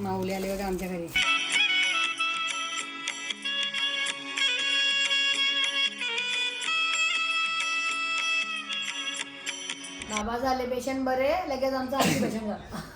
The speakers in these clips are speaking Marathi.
माऊली आले बघा आमच्या घरी. बाबा झाले पेशंट बरे लगेच आमचा आजी पेशंट झालं.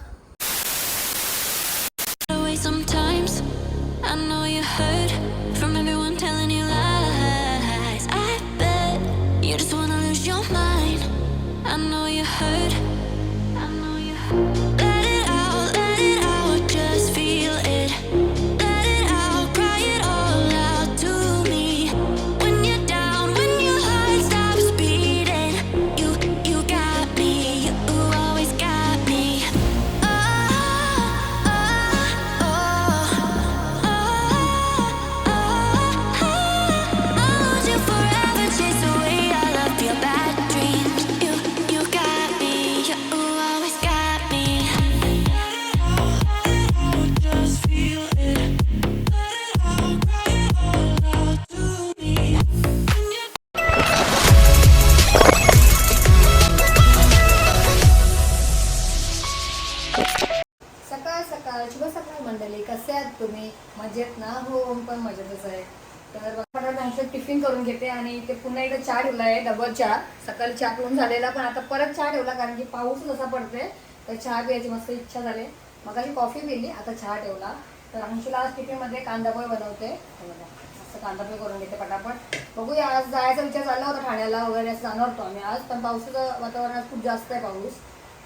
करून घेते आणि ते पुन्हा एकदा चहा ठेवला आहे डबल चहा. सकाळी चहा पिऊन झालेला पण आता परत चहा ठेवला कारण की पाऊस जसा पडते तर चहा प्यायची मस्त इच्छा झाली. मग अशी कॉफी पिली आता चहा ठेवला. तर अंशुला आज टिफिनमध्ये कांदा बनवते. असं कांदा करून घेते पटापट. बघूया आज जायचा विचार चालला होता ठाण्याला वगैरे असं जाणार होतो आम्ही आज पण पावसाचं वातावरण आज खूप जास्त आहे पाऊस.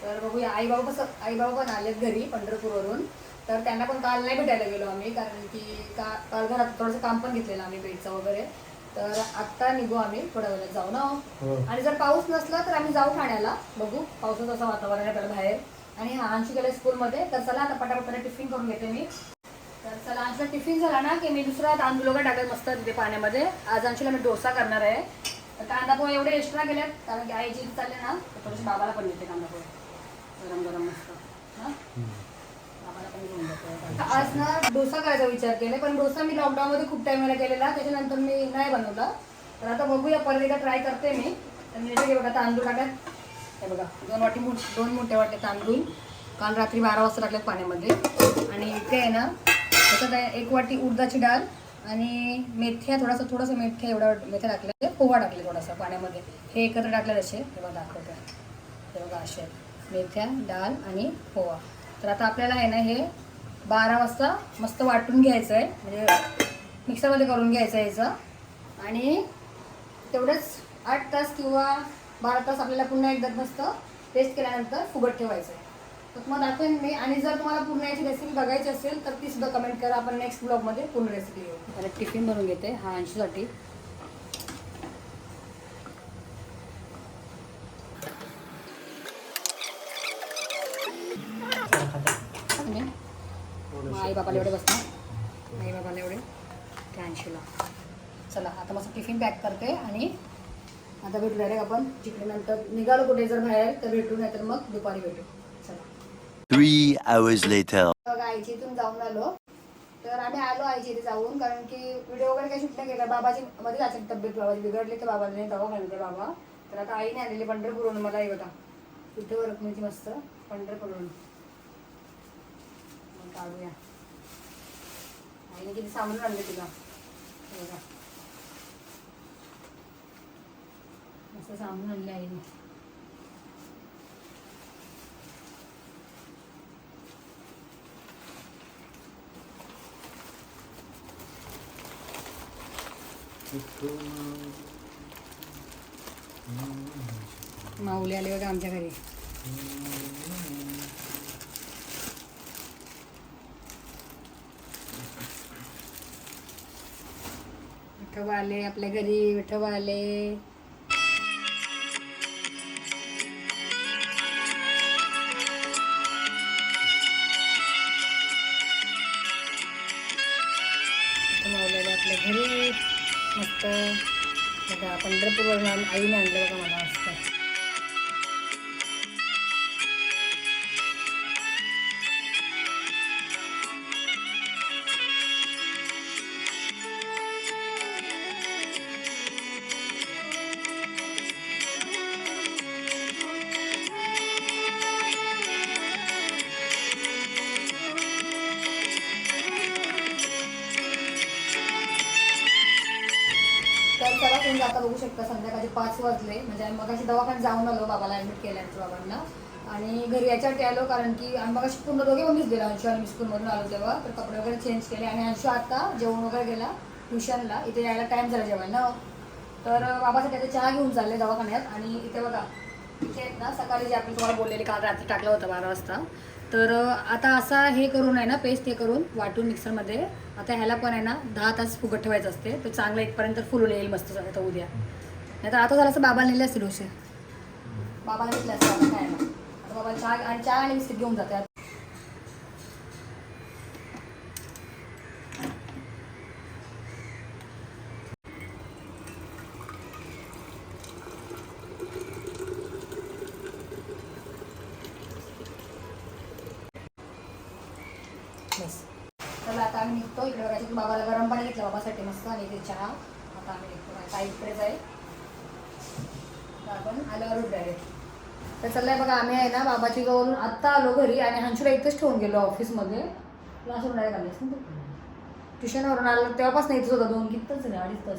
तर बघूया आई बाबा कसं आई बाबा पण आलेत घरी पंढरपूरवरून. तर त्यांना पण काल नाही भेटायला गेलो आम्ही कारण की का काल घरात थोडंसं काम पण घेतलेलं आम्ही बेडचं वगैरे. तर आत्ता निघू आम्ही थोड्या वेळात जाऊ ना हो. आणि जर पाऊस नसला तर आम्ही जाऊ ठाण्याला. बघू पावसाचं असं वातावरण आहे त्याला बाहेर. आणि हा अंशू गेला स्कूलमध्ये. तर चला आता पटापट टिफिन करून घेते मी. तर चला अंशूला टिफिन झाला ना की मी दुसरा तांदूळ वगैरे टाकत मस्त तिथे पाण्यामध्ये. आज अंशूला मी डोसा करणार आहे. तर कांदा पोहे एवढे एक्स्ट्रा गेलेत कारण की आई जिथे चालले ना तर थोडेसे बाबाला पण देते कांदा पोहे. गरम गरम मस्त. हा? आज ना डोसा करायचा विचार केला. पण डोसा मी लॉकडाऊन मध्ये खूप टाइमला केलेला त्याच्यानंतर मी नाही बनवला. तर आता बघूया परत एकदा ट्राय करते मी. तर मी हे बघा तांदूळ टाकत हे बघा दोन वाटी मोठ दोन मोठ्या वाटे तांदूळ. काल रात्री बारा वाजता टाकलेत पाण्यामध्ये. आणि इथे आहे ना त्याच्यात आहे एक वाटी उडदाची डाळ आणि मेथ्या थोडासा थोडासा मेथ्या एवढा मेथ्या टाकल्या. पोहा टाकले थोडासा पाण्यामध्ये. हे एकत्र टाकले तसे हे बघा दाखवते. हे बघा असे. आहेत. मेथ्या डाळ आणि पोहा. तर आता आपल्याला आहे ना हे बारा वाजता मस्त वाटून घ्यायचं आहे म्हणजे मिक्सरमध्ये करून घ्यायचं आहे याचं. आणि तेवढंच आठ तास किंवा बारा तास आपल्याला पुन्हा एकदा मस्त पेस्ट केल्यानंतर फुगत ठेवायचं आहे तर तुम्हाला दाखवेन मी. आणि जर तुम्हाला पूर्ण याची रेसिपी बघायची असेल तर ती सुद्धा कमेंट करा. आपण नेक्स्ट ब्लॉगमध्ये पूर्ण रेसिपी घेऊ. टिफिन बनवून घेते हा अंशूसाठी म्हणजे मग आई बाबाला एवढे बसणार. आई बाबाला एवढे. ऐंशीला चला आता मस्त टिफिन पॅक करते आणि आता भेटू डायरेक्ट आपण. नंतर निघालो कुठे जर बाहेर तर भेटू नाही तर मग दुपारी भेटू. चला. Three hours later. बघा आईच्या इथून जाऊन आलो. तर आम्ही आलो आईच्या इथे जाऊन कारण की व्हिडिओ वगैरे काही शूट नाही केला बाबाची मध्ये अचानक तब्येत बाबाची बिघडली तर बाबाला नाही दवाखान्यात आहे बाबा. तर आता आईने आलेली पंढरपूरवरून मला हे बघा. विठ्ठल रखमेची मस्त पंढरपूरवरून. मग काढूया. आईने किती सामान आणले तुला हे बघा मस्त सामान आणले आईने माऊली आले बघा आमच्या घरी विठोबा आले आपल्या घरी विठोबा आले आपल्या घरी मस्त. बघा पंढरपूरवरून आईने आणलं बघा मला मस्त. आता बघू शकता संध्याकाळचे पाच वाजले. म्हणजे मग अशी दवाखान्यात जाऊन आलो बाबाला ॲडमिट केलं आमच्या बाबांना. आणि घरी याच्यासाठी आलो कारण की आम्ही मगाशी पूर्ण दोघे मम्मीच गेलो. अंशू आणि मी स्कूलमधून आलो तेव्हा. तर कपडे वगैरे चेंज केले आणि अंशू आता जेवण वगैरे गेला ट्युशनला. इथे यायला टाईम झाला जेवायला. तर बाबासाठी आता चहा घेऊन चालले दवाखान्यात. आणि इथे बघा इथे आहेत ना सकाळी जे आपण तुम्हाला बोललेले काल रात्री टाकलं होतं बारा वाजता. तर आता असा हे करून आहे ना पेस्ट हे करून वाटून मिक्सरमध्ये आता ह्याला पण आहे ना दहा तास फुगत ठेवायचं असते तर चांगलं इथपर्यंत फुलून येईल मस्त आता उद्या. नाही तर आता झालं असं बाबा नेले असेल डोसे बाबा घेतलं असते काय ना आता बाबा चहा आणि चहा आणि बिस्किट घेऊन जातात बस चला आता आम्ही निघतो. इकडे बघायचं बाबाला गरम पाणी घेतलं. बाबासाठी मस्त आणि इथे चहा. आता आम्ही निघतो. काही इकडेच आहे. तर आपण आल्यावर डायरेक्ट तर चाललंय बघा आम्ही आहे ना बाबाची जवळून आत्ता आलो घरी आणि हंशूला इथेच ठेवून गेलो ऑफिसमध्ये क्लासवरून डायरेक्ट आलीस ना ट्युशनवरून आलं तेव्हापासून इथेच होता. दोन किती तास झाले? अडीच तास.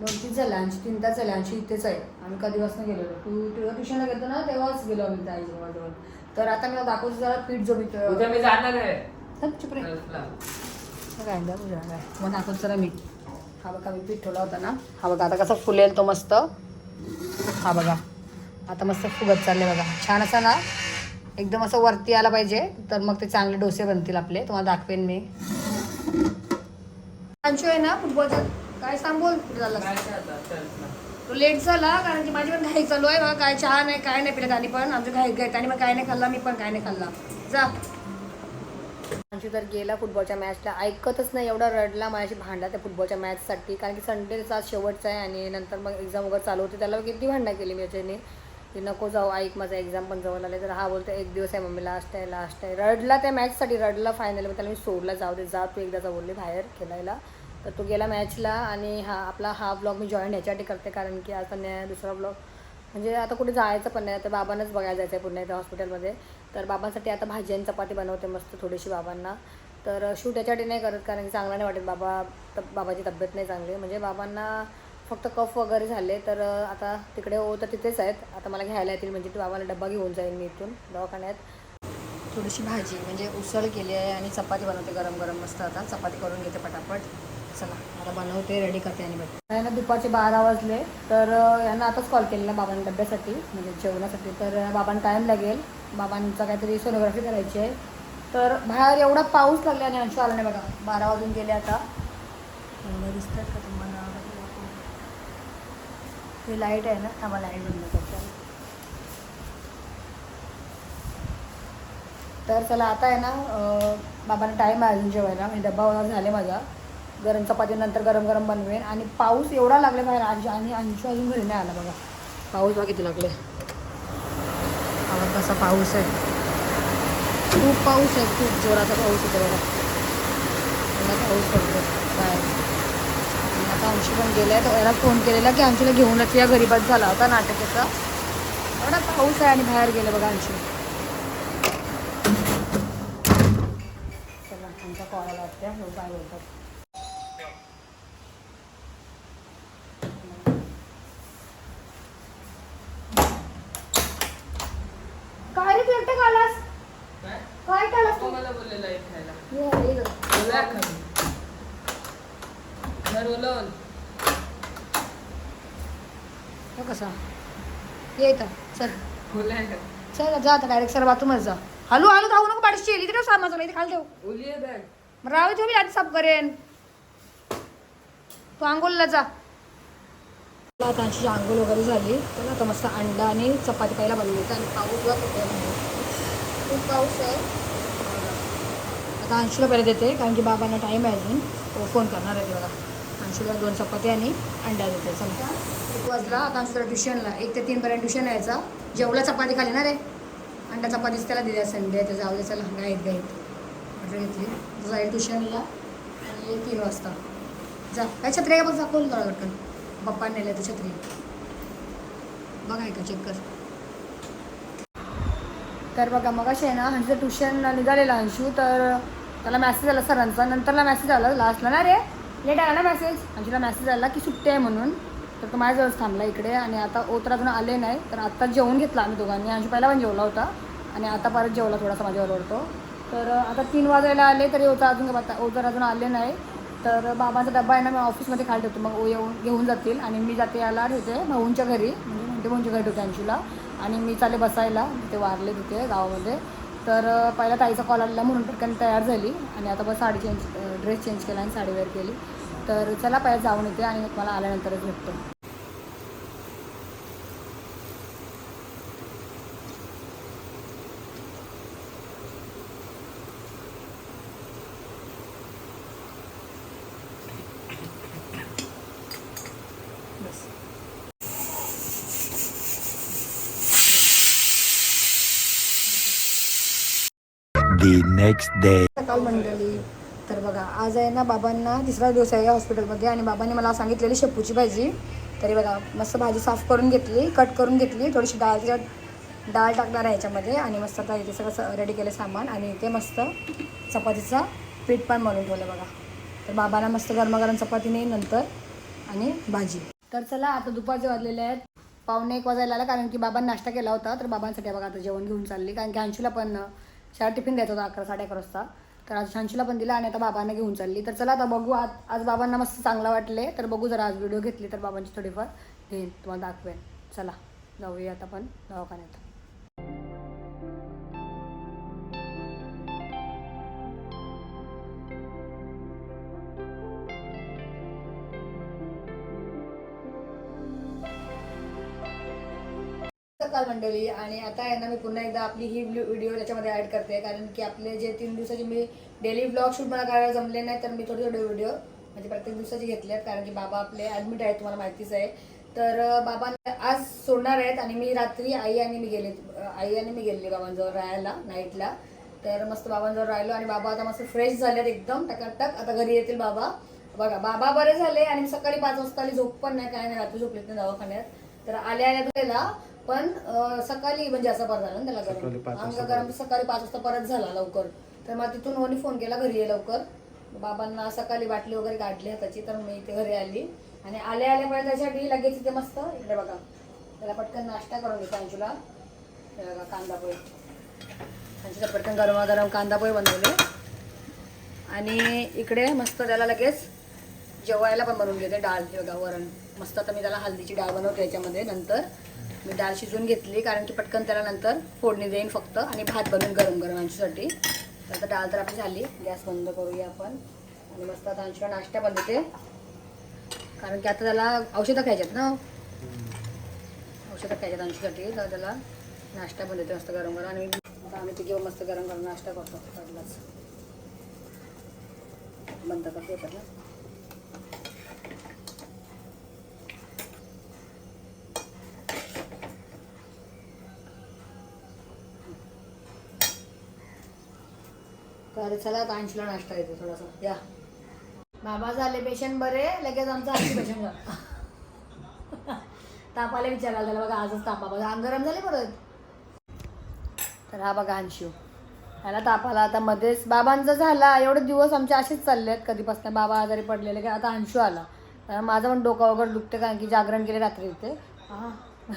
दोन तीन झाले. ऐंशी तीन तास झाले. ऐंशी इथेच आहे. आम्ही कधीपासून गेलेलो? तू तुला ट्युशनला गेलो ना तेव्हाच गेलो आम्ही त्या आईजवळ तर आता मी दाखवतो जरा पीठ जो मी उद्या मी जाणार आहे. चुप रे. मग दाखवत जरा मी हा बघा मी पीठ ठेवला होता ना. हा बघा आता कसा फुलेल तो मस्त. हा बघा. आता मस्त फुगत चालले बघा. छान असा ना एकदम असं वरती आला पाहिजे तर मग ते चांगले डोसे बनतील आपले. तुम्हाला दाखवेन मी. अंशू आहे ना फुटबॉलचा काय सांग बोल कुठे झाला ते चल लेट झाला कारण की माझी पण घाई चालू आहे बघा. काय चहा नाही काय नाही पिलं आणि पण. आमच्या घाई घाईत. आणि मग काय नाही खाल्ला मी पण काय नाही खाल्ला. जा. अंशू तर गेला फुटबॉलच्या मॅचला ऐकतच नाही एवढा रडला माझ्याशी भांडला त्या फुटबॉलच्या मॅचसाठी कारण की संडेचा शेवटचा आहे आणि नंतर मग एक्झाम वगैरे चालू होती. त्याला किती भांडणं केली मी याच्याने? की नको जाऊ ऐक माझा एक्झाम पण जवळ आले तर हा बोलतो एक दिवस आहे मम्मी लास्ट आहे लास्ट आहे. रडला त्या मॅचसाठी रडला फायनल मग त्याला मी सोडला जाऊ दे जा तू एकदाचा बोलले बाहेर खेळायला. तर तो गेला मॅचला आणि हा आपला हा ब्लॉग मी जॉईन ह्याच्यासाठी करते. कारण की आता न्याय दुसरा ब्लॉग म्हणजे आता कुठे जायचं पण नाही. आता बाबांनाच बघायला जायचं आहे पुन्हा इथं हॉस्पिटलमध्ये तर बाबांसाठी आता भाजी आणि चपाती बनवते मस्त थोडीशी बाबांना. तर शूट त्याच्यासाठी नाही करत कारण की चांगला नाही वाटत. बाबा तब बाबाची तब्येत नाही चांगली. म्हणजे बाबांना फक्त कफ वगैरे झाले तर आता तिकडे हो तर तिथेच आहेत. आता मला घ्यायला येतील म्हणजे ते बाबाला डब्बा घेऊन जाईल मी इथून दवाखान्यात. थोडीशी भाजी म्हणजे उसळ केली आहे आणि चपाती बनवते गरम गरम मस्त आता. चपाती करून घेते पटापट. चला आता बनवते रेडी करते आणि बघते ना दुपारचे बारा वाजले तर यांना आताच कॉल केलेला बाबांना डब्यासाठी म्हणजे जेवणासाठी. तर बाबांना टाईम लागेल. बाबांचा काहीतरी सोनोग्राफी करायची आहे. तर बाहेर एवढा पाऊस लागला आणि अंशू आला नाही बघा. बारा वाजून गेले आता. एवढं दिसतात का तुम्हाला? हे लाइट आहे ना? थांबा लाइट बंद करते. तर चला आता आहे ना बाबांना टाईम आहे अजून जेवायला. म्हणजे डब्बा वगैरे झाले माझा. गरम चपाती नंतर गरम गरम बनवेन. आणि पाऊस एवढा लागला बाहेर अंशू आणि अंशू अजून घरी नाही आला बघा. पाऊस बघा किती लागले आवाज कसा पाऊस आहे. खूप पाऊस आहे खूप जोराचा पाऊस येतो बघा. एवढा पाऊस पडतो बाहेर आता अंशू पण गेलाय तर याला फोन केलेला की अंशूला घेऊनच या गरीबात झाला होता नाटकाचा एवढा पाऊस आहे आणि बाहेर गेलं बघा अंशू. चला आमचा कॉल आला वाटतं हो काय बोलतात काय रे तू एकटं आलास काय? काय केलास मला आहे खायला. हो कसा इथं. चल. बोला का? चल जा आता डायरेक्ट सर बाथरूमच जा. हलू हलू धावू नको पाडशी ठेव सामान इथे खाली ठेव. ओली आहे बॅग. मग राहू ठेव मी आधी साफ करेन. तू आंघोळला जा. आता आमची आंघोळ वगैरे झाली तर आता मस्त अंडा आणि चपाती पहिला बनवली आणि पाऊस. खूप पाऊस आहे. आता अंशूला पहिले देते कारण की बाबांना टाईम आहे अजून. फोन करणार आहे तेव्हा अंशूला दोन चपाती आणि अंडा देते समजा एक वाजला आता अंशूला ट्युशनला एक ते तीनपर्यंत ट्युशन यायचा. जेवला चपाती खाली ना रे. अंडा चपातीच त्याला दिल्या संडे तर जाऊ दे चला गाईत गाईत ऑर्डर घेतली. जाईल ट्युशनला आणि तीन वाजता. जा. काय छत्री आहे का बघ दाखवून जरा पटकन. पप्पा नेलं तर छत्री. बघा का चेक कर. तर बघा मग आहे ना हंचं ट्युशन निघालेला अंशू तर त्याला मॅसेज आला सरांचा नंतरला मॅसेज आला लास्टला ना रे लेट आला ना मेसेज अंशूला मेसेज आला की सुट्टी आहे म्हणून. तर तो माझ्याजवळच थांबला इकडे आणि आता ओतर अजून आले नाही. तर आत्ता जेवून घेतला आम्ही दोघांनी. अंशू पहिला पण जेवला होता आणि आता परत जेवला थोडासा माझ्यावर तो तर आता तीन वाजायला आले तरी ओतर अजून आता ओतर अजून आले नाही. तर बाबांचा डब्बा आहे ना मी ऑफिसमध्ये खाली ठेवतो. मग ओ येऊन घेऊन जातील आणि मी जाते याला ठेवते भाऊंच्या घरी. म्हणजे म्हणते भाऊंच्या घरी ठेवते अंशूला आणि मी चाले बसायला. तिथे वारले तिथे गावामध्ये. तर पहिला ताईचा कॉल आलेला म्हणून पटकन तयार झाली आणि आता बस साडी चेंज ड्रेस चेंज केला आणि साडी वेअर केली. तर चला पहिला जाऊन येते आणि मला आल्यानंतरच भेटतो. The next day. सकाळ मंडळी तर बघा आज आहे ना बाबांना तिसरा दिवस आहे हॉस्पिटलमध्ये आणि बाबांनी मला सांगितलेली शेपूची भाजी. तरी बघा मस्त भाजी साफ करून घेतली कट करून घेतली थोडीशी डाळ तिच्या डाळ टाकणार आहे याच्यामध्ये आणि मस्त आता इथे सगळं रेडी केलं सामान आणि इथे मस्त चपातीचा पीठ पण बनवून ठेवलं बघा. तर बाबांना मस्त गरमागरम चपाती नाही नंतर आणि भाजी. तर चला आता दुपारचे वाजलेले आहेत. पावणे एक वाजायला आला कारण की बाबांनी नाश्ता केला होता तर बाबांसाठी बघा आता जेवण घेऊन चालली. कारण की अंशूला पण शाळेत टिफिन द्यायचा होता अकरा साडे अकरा वाजता. तर आज शांशीला पण दिला आणि आता बाबांना घेऊन चालली. तर चला आता बघू आज आज बाबांना मस्त चांगला वाटले. तर बघू जरा आज व्हिडिओ घेतली तर बाबांची थोडीफार. घेईन तुम्हाला दाखवेन. चला जाऊया आता पण दवाखान्यात. सकाळ मंडळी आणि आता यांना मी पुन्हा एकदा आपली ही व्हिडिओ त्याच्यामध्ये ऍड करते कारण की आपले जे तीन दिवसाचे मी डेली ब्लॉग शूट मला करायला जमले नाही तर मी थोडे थोडे व्हिडिओ म्हणजे प्रत्येक दिवसाचे घेतले आहेत कारण की बाबा आपले ऍडमिट आहेत तुम्हाला माहितीच आहे. तर बाबा आज सोडणार आहेत आणि मी रात्री आई आणि मी गेले आई आणि मी गेले बाबांजवळ राहायला नाईटला तर मस्त बाबांजवळ राहिलो आणि बाबा आता मस्त फ्रेश झालेत एकदम टकाटक. आता घरी येतील बाबा. बघा बाबा बरे झाले आणि सकाळी पाच वाजता आली झोप पण नाही काय नाही रात्री झोपलेत नाही दवाखान्यात. तर आल्या आल्या पण सकाळी म्हणजे असं बरं झालं ना त्याला गरम. अंग गरम सकाळी पाच वाजता परत झाला लवकर. तर मग तिथून ओनी फोन केला घरी ये लवकर. बाबांना सकाळी बाटली वगैरे काढली हाताची तर मी इथे घरी आली. आणि आल्या आल्या पहिले त्याच्यासाठी लगेच इथे मस्त. इकडे बघा. त्याला पटकन नाश्ता करून घेतो अंशूला. हे बघा कांदा पोहे. अंशूला पटकन गरमागरम कांदा पोहे बनवले. आणि इकडे मस्त त्याला लगेच जेवायला पण बनवून घेते डाळ. हे बघा वरण. मस्त आता मी त्याला हल्दीची डाळ बनवते याच्यामध्ये नंतर. मी डाळ शिजवून घेतली कारण की पटकन त्याला नंतर फोडणी देईन फक्त आणि भात बनवून गरम गरम आमच्यासाठी. तर आता डाळ तर आपली झाली गॅस बंद करूया आपण. आणि मस्त आता आमच्या नाश्ता पण कारण की आता त्याला औषधं खायच्यात ना. औषधं खायच्यात आमच्यासाठी तर त्याला नाश्ता बनवते मस्त गरम गरम. आणि आम्ही आम्ही घेऊन मस्त गरम गरम नाश्ता करतो बंद करतो येतात ना तर चला आता अंशूला नाश्ता येतो थोडासा. या. बाबा झाले पेशंट बरे लगेच आमचा आणखी पेशंट झाला तापाला विचारायला त्याला बघा आजच तापा. बघा अंग गरम झाले परत. तर हा बघा अंशू. ह्याला तापाला. आता मध्येच बाबांचं झाला. एवढे दिवस आमचे असेच चालले आहेत कधीपासून बाबा आजारी पडलेले की? आता अंशू आला. तर माझं पण डोकं वगैरे दुखते कारण की जागरण केले रात्री इथे. हां.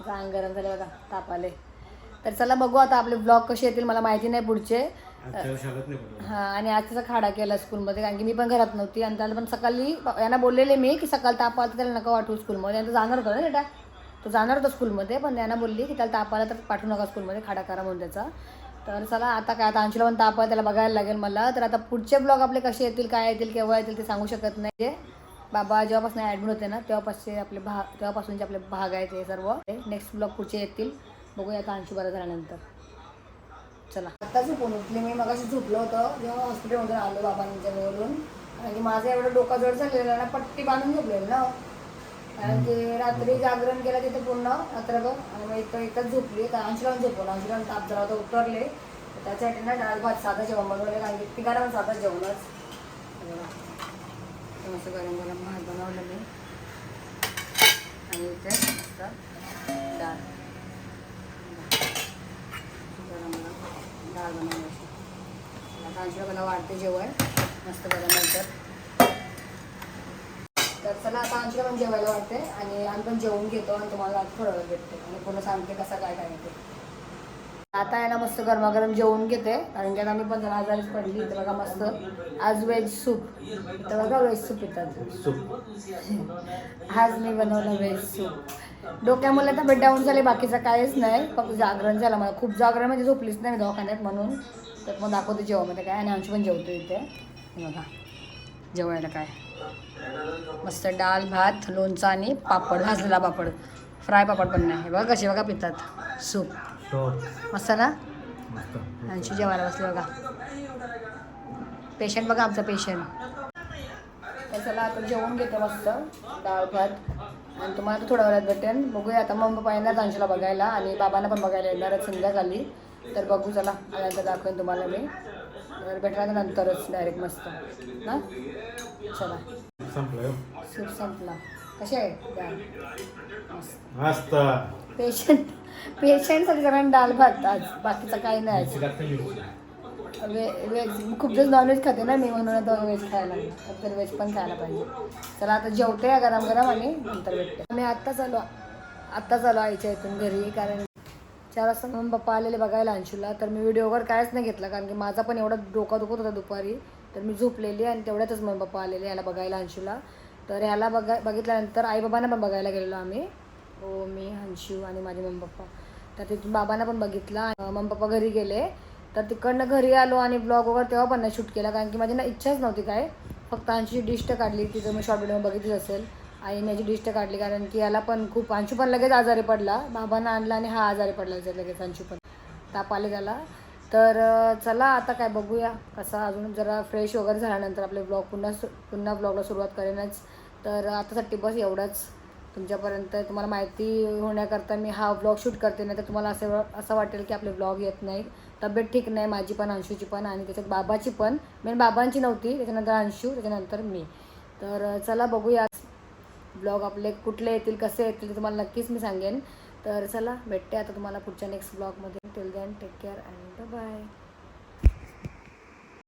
आता अंग गरम झाले बघा तापाले. तर चला बघू आता आपले ब्लॉग कसे येतील मला माहिती नाही पुढचे. हा आणि आज त्याचा खाडा केला स्कूलमध्ये कारण की मी पण घरात नव्हती. आणि त्याला पण सकाळी यांना बोललेले मी की सकाळी ताप आला त्याला नका वाटू स्कूलमध्ये. आणि तो जाणार होता ना बेटा. तो जाणार होता स्कूलमध्ये पण यांना बोलली की त्याला ताप आला तर पाठवू नका स्कूलमध्ये खाडा करा म्हणून त्याचा. तर चला आता काय आता अंशूला पण ताप आला त्याला बघायला लागेल मला. तर आता पुढचे ब्लॉग आपले कसे येतील काय येतील केव्हा येतील ते सांगू शकत नाही ते बाबा जेव्हापासून ॲडमिट होते ना तेव्हापासून आपले भाग तेव्हापासूनचे आपले भाग आहेत हे सर्व. नेक्स्ट ब्लॉग पुढचे येतील. बघूया आता अंशू बरं झाल्यानंतर. चला. आत्ताच झोपून उठले मी मगाशी झोपलं होतं जेव्हा हॉस्पिटलमधून आलो बाबांच्या जवळून कारण की माझं एवढं डोका जड झालेलं ना पट्टी बांधून झोपलेलं ना. कारण की रात्री जागरण केलं तिथे पूर्ण रात्रभर आणि मग इथं इथंच झोपली. तर अंशुला पण झोपवलं. अंशुला ताप झाला होता उतरले. त्याच्यासाठी ना डाळ भात साधा जेवण बनवलं. कारण की तिघाला पण साधा जेवणच. हे बघा. इथे मस्त गरम गरम भात बनवलं मी. आणि इथे मस्त डाळ. गरम गरम डाळ बनवली अशी मला वाढते जेवण. मस्त गरम नंतर तर चला आता आमच्या पण जेवायला वाटते आणि आम्ही पण जेवून घेतो आणि तुम्हाला थोडं वेळ भेटते आणि पुन्हा सांगते कसं काय काय ते आता याला मस्त गरमागरम जेवून घेते. कारण की आता आम्ही पण जरा आजारीच पडली. इथं बघा मस्त आज व्हेज सूप इथं बघा व्हेज सूप येतात. आज मी बनवलं व्हेज सूप डोक्यामुळे तब्येत डाऊन झाली. बाकीचं काहीच नाही. फक्त जागरण झालं. मला खूप जागरण म्हणजे झोपलीच नाही मी दवाखान्यात म्हणून. तर मग दाखवते जेवामध्ये काय. आणि आमची पण जेवतो इथे. बघा. जेवायला काय. मस्त डाळ भात लोणचं आणि पापड. भाजलेला पापड. फ्राय पापड पण नाही. बघा कसे बघा पितात. सूप मस्त ना? आमची जेवायला बसले बघा. पेशंट बघा आमचा पेशंट चला आता जेवण घेतो मस्त. डाळ भात आणि तुम्हाला थोड्या वेळात भेटेन. बघूया आता मग पप्पा येणार तांशीला बघायला. आणि बाबांना पण बघायला येणार संध्याकाळी. तर बघू चला. आल्यानंतर दाखवेन तुम्हाला मी. तर भेटणार नंतरच डायरेक्ट मस्त. ना चला. संपलं. सूप संपला. कसे आहे? मस्त. पेशंट पेशंटसाठी जरा डाळ भात आज. बाकीचं काही नाही आज. वे व्हेज खूप दिवस नॉनव्हेज खाते ना मी म्हणून आता व्हेज खायला तर व्हेज पण खायला पाहिजे. चला आता जेवते गरम गरम आणि नंतर भेटते. मी आत्ताच आलो आत्ताच आलो आईच्या इथून घरी कारण चार वाजता मग पप्पा आलेले बघायला अंशूला. तर मी व्हिडिओ वगैरे कायच नाही घेतला कारण की माझा पण एवढा डोका दुखत होता दुपारी. तर मी झोपलेली आणि तेवढ्यातच मग पप्पा आलेले याला बघायला अंशूला. तर ह्याला बघा बघितल्यानंतर आईबाबांना पण बघायला गेलेलो आम्ही. हो मी हंशू आणि माझे मम्मी पप्पा तर तिथून बाबांना पण बघितला मम्मी पप्पा घरी गेले. तर तिकडनं घरी आलो आणि ब्लॉग वगैरे तेव्हा पण नाही शूट केला कारण की माझी ना इच्छाच नव्हती काय. फक्त अंशूची डिस्ट काढली तिथं मी शॉर्ट व्हिडिओ बघितली असेल. आईने याची डिस्ट काढली कारण की याला पण खूप अंशू पण लगेच आजारी पडला. बाबांना आणला आणि हा आजारी पडला लगेच लगेच अंशू पण. ताप आले त्याला. तर चला आता काय बघूया कसा अजून जरा फ्रेश वगैरे झाल्यानंतर आपले ब्लॉग पुन्हा सु पुन्हा ब्लॉगला सुरुवात करेनच. तर आतासाठी बस एवढंच. तुमच्यापर्यंत तुम्हाला माहिती होण्याकरता मी हा ब्लॉग शूट करते नाही तर तुम्हाला असं असं वाटेल की आपले ब्लॉग येत नाही. तब्येत ठीक नाही माझी पण अंशूची पण आणि त्याच्यात बाबाची पण. मेन बाबांची नव्हती त्याच्यानंतर अंशू त्याच्यानंतर मी. तर चला बघूया ब्लॉग आपले कुठले येतील कसे येतील ते तुम्हाला नक्कीच मी सांगेन. तर चला भेटते आता तुम्हाला पुढच्या नेक्स्ट ब्लॉगमध्ये till then take care and bye